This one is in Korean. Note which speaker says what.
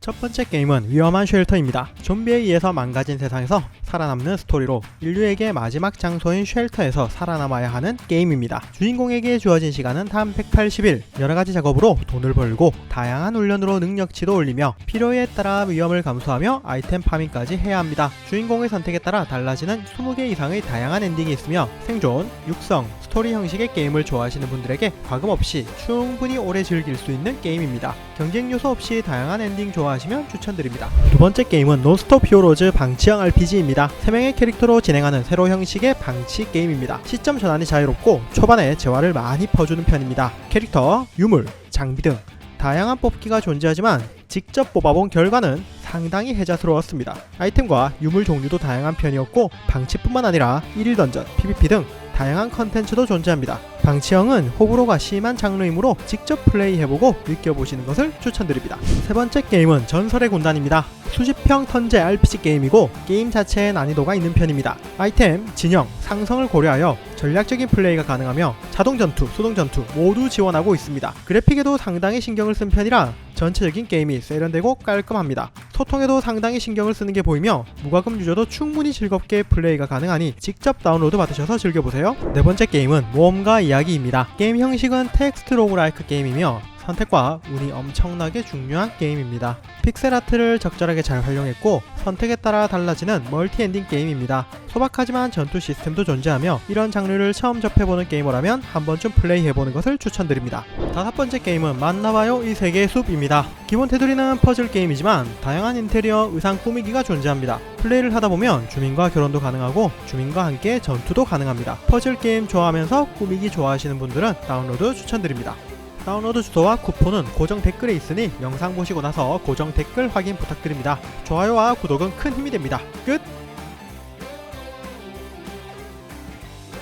Speaker 1: 첫 번째 게임은 위험한 쉘터입니다. 좀비에 의해서 망가진 세상에서 살아남는 스토리로 인류에게 마지막 장소인 쉘터에서 살아남아야 하는 게임입니다. 주인공에게 주어진 시간은 단 180일. 여러 가지 작업으로 돈을 벌고 다양한 훈련으로 능력치도 올리며 필요에 따라 위험을 감수하며 아이템 파밍까지 해야 합니다. 주인공의 선택에 따라 달라지는 20개 이상의 다양한 엔딩이 있으며 생존, 육성, 스토리 형식의 게임을 좋아하시는 분들에게 과금 없이 충분히 오래 즐길 수 있는 게임입니다. 경쟁 요소 없이 다양한 엔딩 좋아하시면 추천드립니다. 두 번째 게임은 논스톱 히어로즈 방치형 RPG입니다. 3명의 캐릭터로 진행하는 세로 형식의 방치 게임입니다. 시점 전환이 자유롭고 초반에 재화를 많이 퍼주는 편입니다. 캐릭터, 유물, 장비 등 다양한 뽑기가 존재하지만 직접 뽑아본 결과는 상당히 해자스러웠습니다. 아이템과 유물 종류도 다양한 편이었고 방치뿐만 아니라 1일 던전, PVP 등 다양한 컨텐츠도 존재합니다. 방치형은 호불호가 심한 장르이므로 직접 플레이해보고 느껴보시는 것을 추천드립니다. 세 번째 게임은 전설의 군단입니다. 수집형 턴제 RPG 게임이고 게임 자체의 난이도가 있는 편입니다. 아이템, 진영, 상성을 고려하여 전략적인 플레이가 가능하며 자동 전투, 수동 전투 모두 지원하고 있습니다. 그래픽에도 상당히 신경을 쓴 편이라 전체적인 게임이 세련되고 깔끔합니다. 소통에도 상당히 신경을 쓰는 게 보이며 무과금 유저도 충분히 즐겁게 플레이가 가능하니 직접 다운로드 받으셔서 즐겨보세요. 네 번째 게임은 모험가 이야기입니다. 게임 형식은 텍스트 로그라이크 게임이며 선택과 운이 엄청나게 중요한 게임입니다. 픽셀 아트를 적절하게 잘 활용했고 선택에 따라 달라지는 멀티 엔딩 게임입니다. 소박하지만 전투 시스템도 존재하며 이런 장르를 처음 접해보는 게이머라면 한 번쯤 플레이해보는 것을 추천드립니다. 다섯 번째 게임은 만나봐요 이 세계의 숲입니다. 기본 테두리는 퍼즐 게임이지만 다양한 인테리어, 의상 꾸미기가 존재합니다. 플레이를 하다 보면 주민과 결혼도 가능하고 주민과 함께 전투도 가능합니다. 퍼즐 게임 좋아하면서 꾸미기 좋아하시는 분들은 다운로드 추천드립니다. 다운로드 주소와 쿠폰은 고정 댓글에 있으니 영상 보시고 나서 고정 댓글 확인 부탁드립니다. 좋아요와 구독은 큰 힘이 됩니다. 끝!